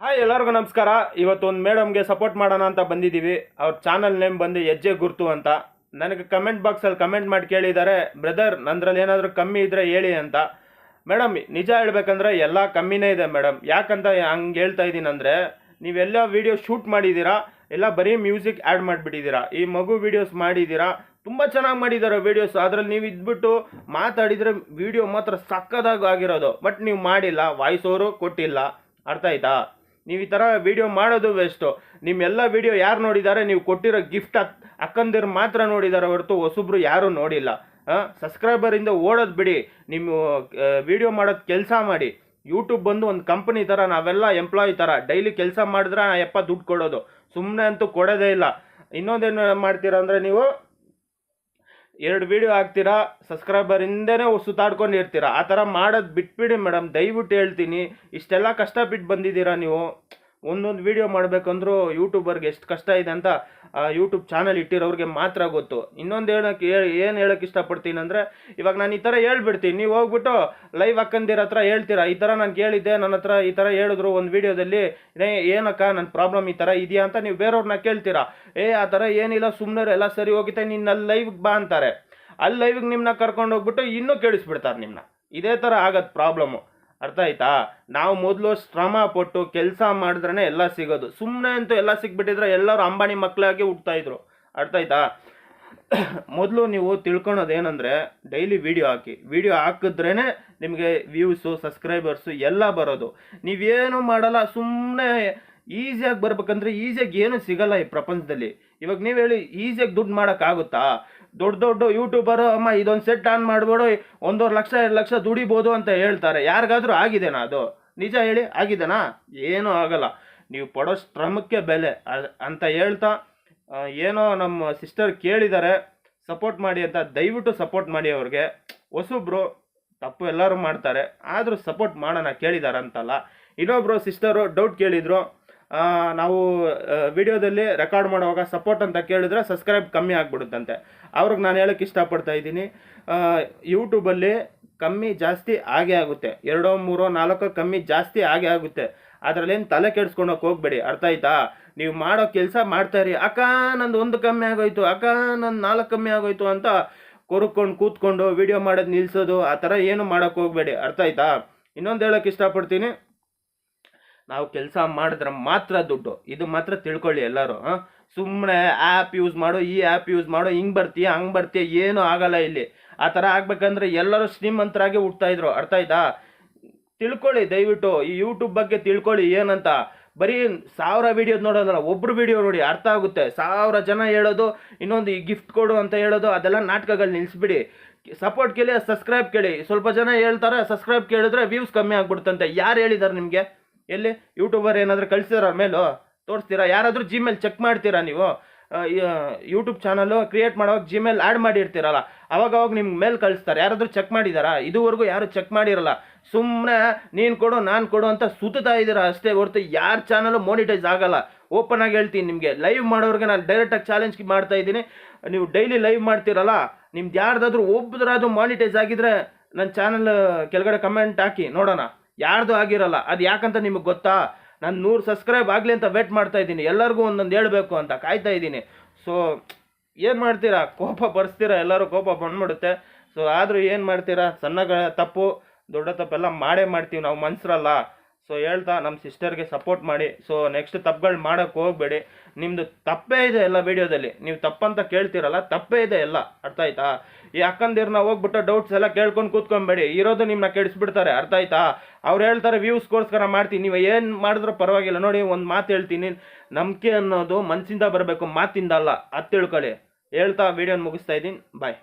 Hi ಎಲ್ಲರಿಗೂ ನಮಸ್ಕಾರ. ಇವತ್ತು ಒಂದು ಮೇಡಮ್ಗೆ ಸಪೋರ್ಟ್ ಮಾಡೋಣ ಅಂತ ಬಂದಿದ್ದೀವಿ ಅವ್ರ ಚಾನಲ್ ನೇಮ್ ಬಂದು ಹೆಜ್ಜೆ ಗುರುತು ಅಂತ. ನನಗೆ ಕಮೆಂಟ್ ಬಾಕ್ಸಲ್ಲಿ ಕಮೆಂಟ್ ಮಾಡಿ ಕೇಳಿದ್ದಾರೆ. ಬ್ರದರ್ ನಂದ್ರಲ್ಲಿ ಏನಾದರೂ ಕಮ್ಮಿ ಇದ್ದರೆ ಹೇಳಿ ಅಂತ. ಮೇಡಮ್, ನಿಜ ಹೇಳ್ಬೇಕಂದ್ರೆ ಎಲ್ಲ ಕಮ್ಮಿನೇ ಇದೆ ಮೇಡಮ್. ಯಾಕಂತ ಹಂಗೆ ಹೇಳ್ತಾ ಇದ್ದೀನಿ ಅಂದರೆ ನೀವೆಲ್ಲ ವೀಡಿಯೋ ಶೂಟ್ ಮಾಡಿದ್ದೀರಾ ಎಲ್ಲ ಬರೀ ಮ್ಯೂಸಿಕ್ ಆ್ಯಡ್ ಮಾಡಿಬಿಟ್ಟಿದ್ದೀರಾ ಈ ಮಗು ವೀಡಿಯೋಸ್ ಮಾಡಿದ್ದೀರಾ ತುಂಬ ಚೆನ್ನಾಗಿ ಮಾಡಿದ್ದಾರೆ ವಿಡಿಯೋಸ್ ಅದರಲ್ಲಿ ನೀವು ಇದ್ಬಿಟ್ಟು ಮಾತಾಡಿದರೆ ವಿಡಿಯೋ ಮಾತ್ರ ಸಕ್ಕದಾಗಿ ಆಗಿರೋದು. ಬಟ್ ನೀವು ಮಾಡಿಲ್ಲ. ವಾಯ್ಸ್ ಓವರು ಕೊಟ್ಟಿಲ್ಲ. ಅರ್ಥ ಆಯ್ತಾ? ನೀವು ಈ ಥರ ವಿಡಿಯೋ ಮಾಡೋದು ವೇಸ್ಟು ನಿಮ್ಮೆಲ್ಲ ವಿಡಿಯೋ ಯಾರು ನೋಡಿದ್ದಾರೆ ನೀವು ಕೊಟ್ಟಿರೋ ಗಿಫ್ಟ್ ಅಕ್ಕಂದಿರು ಮಾತ್ರ ನೋಡಿದ್ದಾರೆ ಹೊರತು ಹೊಸಬ್ರು ಯಾರೂ ನೋಡಿಲ್ಲ. ಸಬ್ಸ್ಕ್ರೈಬರಿಂದ ಓಡೋದು ಬಿಡಿ. ನಿಮ್ಮ ವಿಡಿಯೋ ಮಾಡೋದು ಕೆಲಸ ಮಾಡಿ. ಯೂಟ್ಯೂಬ್ ಬಂದು ಒಂದು ಕಂಪ್ನಿ ಥರ ನಾವೆಲ್ಲ ಎಂಪ್ಲಾಯಿ ಥರ ಡೈಲಿ ಕೆಲಸ ಮಾಡಿದ್ರೆ ನಾ ಯಪ್ಪ ದುಡ್ಡು ಕೊಡೋದು. ಸುಮ್ಮನೆ ಅಂತೂ ಕೊಡೋದೇ ಇಲ್ಲ. ಇನ್ನೊಂದೇನು ಮಾಡ್ತೀರಾ ಅಂದರೆ ನೀವು? ಎರಡು ವಿಡಿಯೋ ಹಾಕ್ತೀರಾ? ಸಬ್ಸ್ಕ್ರೈಬರ್ ಹಿಂದೆನೇ ಸುತ್ತಾಡ್ಕೊಂಡು ಇರ್ತೀರಾ ಆ ಥರ ಮಾಡೋದು ಬಿಟ್ಬಿಡಿ ಮೇಡಮ್ ದಯವಿಟ್ಟು ಹೇಳ್ತೀನಿ. ಇಷ್ಟೆಲ್ಲ ಕಷ್ಟ ಬಿಟ್ಟು ಬಂದಿದ್ದೀರಾ ನೀವು? ಒಂದೊಂದು ವಿಡಿಯೋ ಮಾಡಬೇಕಂದ್ರೂ ಯೂಟ್ಯೂಬರ್ಗೆ ಎಷ್ಟು ಕಷ್ಟ ಇದೆ ಅಂತ ಯೂಟ್ಯೂಬ್ ಚಾನಲ್ ಇಟ್ಟಿರೋರಿಗೆ ಮಾತ್ರ ಗೊತ್ತು. ಇನ್ನೊಂದು ಹೇಳೋಕ್ಕೆ ಏನು ಹೇಳೋಕ್ಕೆ ಇಷ್ಟಪಡ್ತೀನಿ ಅಂದರೆ, ಇವಾಗ ನಾನು ಈ ಥರ ಹೇಳ್ಬಿಡ್ತೀನಿ. ನೀವು ಹೋಗ್ಬಿಟ್ಟು ಲೈವ್ ಹಾಕಂದಿರ ಹತ್ರ ಹೇಳ್ತೀರಾ? ಈ ಥರ ನಾನು ಕೇಳಿದ್ದೆ, ನನ್ನ ಹತ್ರ ಈ ಥರ ಹೇಳಿದ್ರು ಒಂದು ವಿಡಿಯೋದಲ್ಲಿ ಏನಕ್ಕ ನನ್ನ ಪ್ರಾಬ್ಲಮ್ ಈ ಥರ ಇದೆಯಾ? ಅಂತ ನೀವು ಬೇರೆಯವ್ರನ್ನ ಕೇಳ್ತೀರಾ? ಏ, ಆ ಥರ ಏನಿಲ್ಲ ಸುಮ್ಮನೆ ಎಲ್ಲ ಸರಿ ಹೋಗುತ್ತೆ ನಿನ್ನ ಅಲ್ಲಿ ಲೈವ್ಗೆ ಬಾ ಅಂತಾರೆ. ಅಲ್ಲಿ ಲೈವ್ಗೆ ನಿಮ್ಮನ್ನ ಕರ್ಕೊಂಡು ಹೋಗ್ಬಿಟ್ಟು ಇನ್ನೂ ಕೇಳಿಸ್ಬಿಡ್ತಾರೆ ನಿಮ್ಮನ್ನ ಇದೇ ಥರ ಆಗತ್ತೆ ಪ್ರಾಬ್ಲಮ್ಮು ಅರ್ಥ ಆಯ್ತಾ? ನಾವು ಮೊದಲು ಶ್ರಮ ಪಟ್ಟು ಕೆಲಸ ಮಾಡಿದ್ರೇ ಎಲ್ಲ ಸಿಗೋದು. ಸುಮ್ಮನೆ ಅಂತೂ ಎಲ್ಲ ಸಿಕ್ಬಿಟ್ಟಿದ್ರೆ ಎಲ್ಲರೂ ಅಂಬಾನಿ ಮಕ್ಕಳಾಗಿ ಹುಟ್ತಾ ಇದ್ರು. ಅರ್ಥ ಆಯ್ತಾ? ಮೊದಲು ನೀವು ತಿಳ್ಕೊಳೋದು ಏನಂದರೆ ಡೈಲಿ ವಿಡಿಯೋ ಹಾಕಿ. ವಿಡಿಯೋ ಹಾಕಿದ್ರೇ ನಿಮಗೆ ವ್ಯೂಸು, ಸಬ್ಸ್ಕ್ರೈಬರ್ಸು ಎಲ್ಲ ಬರೋದು. ನೀವೇನು ಮಾಡಲ್ಲ ಸುಮ್ಮನೆ ಈಸಿಯಾಗಿ ಬರ್ಬೇಕಂದ್ರೆ ಈಸಿಯಾಗಿ ಏನು ಸಿಗಲ್ಲ ಈ ಪ್ರಪಂಚದಲ್ಲಿ. ಇವಾಗ ನೀವು ಹೇಳಿ ಈಸಿಯಾಗಿ ದುಡ್ಡು ಮಾಡೋಕ್ಕಾಗುತ್ತಾ? ದೊಡ್ಡ ದೊಡ್ಡ ಯೂಟ್ಯೂಬರು ಅಮ್ಮ ಇದೊಂದು ಸೆಟ್ ಆನ್ ಮಾಡ್ಬೇಡು, ಒಂದೂವರೆ ಲಕ್ಷ, ಎರಡು ಲಕ್ಷ ದುಡಿಬೋದು ಅಂತ ಹೇಳ್ತಾರೆ. ಯಾರಿಗಾದರೂ ಆಗಿದೆನಾ ಅದು? ನಿಜ ಹೇಳಿ, ಆಗಿದೆನಾ? ಏನೂ ಆಗಲ್ಲ. ನೀವು ಪಡೋ ಶ್ರಮಕ್ಕೆ ಬೆಲೆ. ಅಂತ ಹೇಳ್ತಾ ಏನೋ ನಮ್ಮ ಸಿಸ್ಟರ್ ಕೇಳಿದ್ದಾರೆ ಸಪೋರ್ಟ್ ಮಾಡಿ ಅಂತ. ದಯವಿಟ್ಟು ಸಪೋರ್ಟ್ ಮಾಡಿ ಅವ್ರಿಗೆ. ಹೊಸಬ್ರು, ತಪ್ಪು ಎಲ್ಲರೂ ಮಾಡ್ತಾರೆ. ಆದರೂ ಸಪೋರ್ಟ್ ಮಾಡೋಣ ಕೇಳಿದಾರಂತಲ್ಲ. ಇನ್ನೊಬ್ರು ಸಿಸ್ಟರು ಡೌಟ್ ಕೇಳಿದ್ರು ನಾವು ವಿಡಿಯೋದಲ್ಲಿ ರೆಕಾರ್ಡ್ ಮಾಡುವಾಗ ಸಪೋರ್ಟ್ ಅಂತ ಕೇಳಿದ್ರೆ ಸಬ್ಸ್ಕ್ರೈಬ್ ಕಮ್ಮಿ ಆಗ್ಬಿಡುತ್ತಂತೆ. ಅವ್ರಿಗೆ ನಾನು ಹೇಳಕ್ಕೆ ಇಷ್ಟಪಡ್ತಾ ಇದ್ದೀನಿ. ಯೂಟ್ಯೂಬಲ್ಲಿ ಕಮ್ಮಿ ಜಾಸ್ತಿ ಆಗೇ ಆಗುತ್ತೆ. ಎರಡೋ, ಮೂರೋ, ನಾಲ್ಕೋ ಕಮ್ಮಿ ಜಾಸ್ತಿ ಆಗೇ ಆಗುತ್ತೆ. ಅದರಲ್ಲೇನು ತಲೆ ಕೆಡ್ಸ್ಕೊಳಕ್ಕೆ ಹೋಗ್ಬೇಡಿ. ಅರ್ಥ ಆಯ್ತಾ? ನೀವು ಮಾಡೋ ಕೆಲಸ ಮಾಡ್ತಾಯಿರಿ ಅಕ್ಕ, ನಂದು ಒಂದು ಕಮ್ಮಿ ಆಗೋಯ್ತು. ಅಕ್ಕ, ನಂದು ನಾಲ್ಕು ಕಮ್ಮಿ ಆಗೋಯ್ತು ಅಂತ ಕೊರ್ಕೊಂಡು ಕೂತ್ಕೊಂಡು ವಿಡಿಯೋ ಮಾಡೋದು ನಿಲ್ಸೋದು, ಆ ಥರ ಏನು ಮಾಡೋಕ್ಕೆ ಹೋಗ್ಬೇಡಿ. ಅರ್ಥ ಆಯ್ತಾ? ಇನ್ನೊಂದು ಹೇಳೋಕ್ಕೆ ಇಷ್ಟಪಡ್ತೀನಿ. ನಾವು ಕೆಲಸ ಮಾಡಿದ್ರೆ ಮಾತ್ರ ದುಡ್ಡು. ಇದು ಮಾತ್ರ ತಿಳ್ಕೊಳ್ಳಿ ಎಲ್ಲರೂ ಸುಮ್ಮನೆ ಆ್ಯಪ್ ಯೂಸ್ ಮಾಡು, ಈ ಆ್ಯಪ್ ಯೂಸ್ ಮಾಡು, ಹಿಂಗೆ ಬರ್ತೀಯ, ಹಂಗೆ ಬರ್ತೀಯ, ಏನೂ ಆಗಲ್ಲ ಇಲ್ಲಿ. ಆ ಥರ ಆಗ್ಬೇಕಂದ್ರೆ ಎಲ್ಲರೂ ಶ್ರೀಮಂತರಾಗಿ ಹುಟ್ತಾ ಇದ್ರು, ಅರ್ಥ ಆಯ್ತಾ? ತಿಳ್ಕೊಳ್ಳಿ, ದಯವಿಟ್ಟು ಈ ಯೂಟ್ಯೂಬ್ ಬಗ್ಗೆ ತಿಳ್ಕೊಳ್ಳಿ ಏನಂತ. ಬರೀ ಸಾವಿರ ವೀಡಿಯೋದು ನೋಡೋದಲ್ಲ, ಒಬ್ರು ವೀಡಿಯೋ ನೋಡಿ ಅರ್ಥ ಆಗುತ್ತೆ. ಸಾವಿರ ಜನ ಹೇಳೋದು, ಇನ್ನೊಂದು ಈ ಗಿಫ್ಟ್ ಕೊಡು ಅಂತ ಹೇಳೋದು, ಅದೆಲ್ಲ ನಾಟಕಗಳು ನಿಲ್ಲಿಸ್ಬಿಡಿ ಸಪೋರ್ಟ್ ಕೇಳಿ ಸಬ್ಸ್ಕ್ರೈಬ್ ಕೇಳಿ. ಸ್ವಲ್ಪ ಜನ ಹೇಳ್ತಾರೆ ಸಬ್ಸ್ಕ್ರೈಬ್ ಕೇಳಿದ್ರೆ ವ್ಯೂಸ್ ಕಮ್ಮಿ ಆಗ್ಬಿಡುತ್ತಂತೆ. ಯಾರು ಹೇಳಿದ್ದಾರೆ ನಿಮಗೆ? ಎಲ್ಲಿ ಯೂಟ್ಯೂಬರ್ ಏನಾದರೂ ಕಳಿಸಿದಾರ ಮೇಲೂ, ತೋರಿಸ್ತೀರಾ? ಯಾರಾದರೂ ಜಿಮೇಲ್ ಚೆಕ್ ಮಾಡ್ತೀರಾ ನೀವು? ಯೂಟ್ಯೂಬ್ ಚಾನಲ್ಲು ಕ್ರಿಯೇಟ್ ಮಾಡೋವಾಗ ಜಿಮೇಲ್ ಆ್ಯಡ್ ಮಾಡಿರ್ತೀರಲ್ಲ ಅವಾಗ ಅವಾಗ ನಿಮ್ಗೆ ಮೇಲ್ ಕಳಿಸ್ತಾರೆ. ಯಾರಾದರೂ ಚೆಕ್ ಮಾಡಿದಾರಾ? ಇದುವರೆಗೂ ಯಾರು ಚೆಕ್ ಮಾಡಿರಲ್ಲ. ಸುಮ್ಮನೆ ನೀನು ಕೊಡು, ನಾನು ಕೊಡು ಅಂತ ಸುತ್ತಾ ಇದ್ದೀರಾ ಅಷ್ಟೇ ಹೊರತು ಯಾರ ಚಾನಲು ಮೋನಿಟೈಸ್ ಆಗಲ್ಲ. ಓಪನ್ ಆಗಿ ಹೇಳ್ತೀನಿ ನಿಮಗೆ. ಲೈವ್ ಮಾಡೋರಿಗೆ ನಾನು ಡೈರೆಕ್ಟಾಗಿ ಚಾಲೆಂಜ್ ಮಾಡ್ತಾ ಇದ್ದೀನಿ. ನೀವು ಡೈಲಿ ಲೈವ್ ಮಾಡ್ತೀರಲ್ಲ, ನಿಮ್ದು ಯಾರ್ದಾದ್ರೂ ಒಬ್ಬರಾದ್ರೂ ಮಾನಿಟೈಸ್ ಆಗಿದ್ರೆ ನನ್ನ ಚಾನಲ್ ಕೆಳಗಡೆ ಕಮೆಂಟ್ ಹಾಕಿ ನೋಡೋಣ. ಯಾರ್ದು ಆಗಿರಲ್ಲ. ಅದು ಯಾಕಂತ ನಿಮಗೆ ಗೊತ್ತಾ? ನಾನು ನೂರು ಸಬ್ಸ್ಕ್ರೈಬ್ ಆಗಲಿ ಅಂತ ವೇಟ್ ಮಾಡ್ತಾ ಇದ್ದೀನಿ. ಎಲ್ಲರಿಗೂ ಒಂದೊಂದು ಹೇಳಬೇಕು ಅಂತ ಕಾಯ್ತಾ ಇದ್ದೀನಿ. ಸೊ ಏನು ಮಾಡ್ತೀರಾ? ಕೋಪ ಬರ್ಸ್ತೀರಾ? ಎಲ್ಲರೂ ಕೋಪ ಬಂದ್ಬಿಡುತ್ತೆ. ಸೊ ಆದರೂ ಏನು ಮಾಡ್ತೀರಾ? ಸಣ್ಣ ತಪ್ಪು, ದೊಡ್ಡ ತಪ್ಪೆಲ್ಲ ಮಾಡೇ ಮಾಡ್ತೀವಿ ನಾವು ಮನ್ಸರಲ್ಲ. ಸೊ ಹೇಳ್ತಾ ನಮ್ಮ ಸಿಸ್ಟರ್ಗೆ ಸಪೋರ್ಟ್ ಮಾಡಿ. ಸೊ ನೆಕ್ಸ್ಟ್ ತಪ್ಪುಗಳು ಮಾಡೋಕ್ಕೆ ಹೋಗಬೇಡಿ. ನಿಮ್ಮದು ತಪ್ಪೇ ಇದೆ ಎಲ್ಲ ವೀಡಿಯೋದಲ್ಲಿ ನೀವು ತಪ್ಪಂತ ಕೇಳ್ತೀರಲ್ಲ, ತಪ್ಪೇ ಇದೆ ಎಲ್ಲ. ಅರ್ಥ ಆಯ್ತಾ? ಈ ಅಕ್ಕಂದಿರ್ನ ಹೋಗ್ಬಿಟ್ಟು ಡೌಟ್ಸ್ ಎಲ್ಲ ಕೇಳ್ಕೊಂಡು ಕೂತ್ಕೊಂಬೇಡಿ. ಇರೋದು ನಿಮ್ಮನ್ನ ಕೆಡಿಸ್ಬಿಡ್ತಾರೆ. ಅರ್ಥ ಆಯ್ತಾ? ಅವ್ರು ಹೇಳ್ತಾರೆ ವ್ಯೂಸ್ಗೋಸ್ಕರ ಮಾಡ್ತೀನಿ ನೀವು ಏನು ಮಾಡಿದ್ರೂ ಪರವಾಗಿಲ್ಲ. ನೋಡಿ, ಒಂದು ಮಾತು ಹೇಳ್ತೀನಿ. ನಂಬಿಕೆ ಅನ್ನೋದು ಮನಸ್ಸಿಂದ ಬರಬೇಕು, ಮಾತಿಂದ ಅಲ್ಲ. ಅದು ತಿಳ್ಕೊಳ್ಳಿ. ಹೇಳ್ತಾ ವೀಡಿಯೋನ ಮುಗಿಸ್ತಾ ಇದ್ದೀನಿ. ಬಾಯ್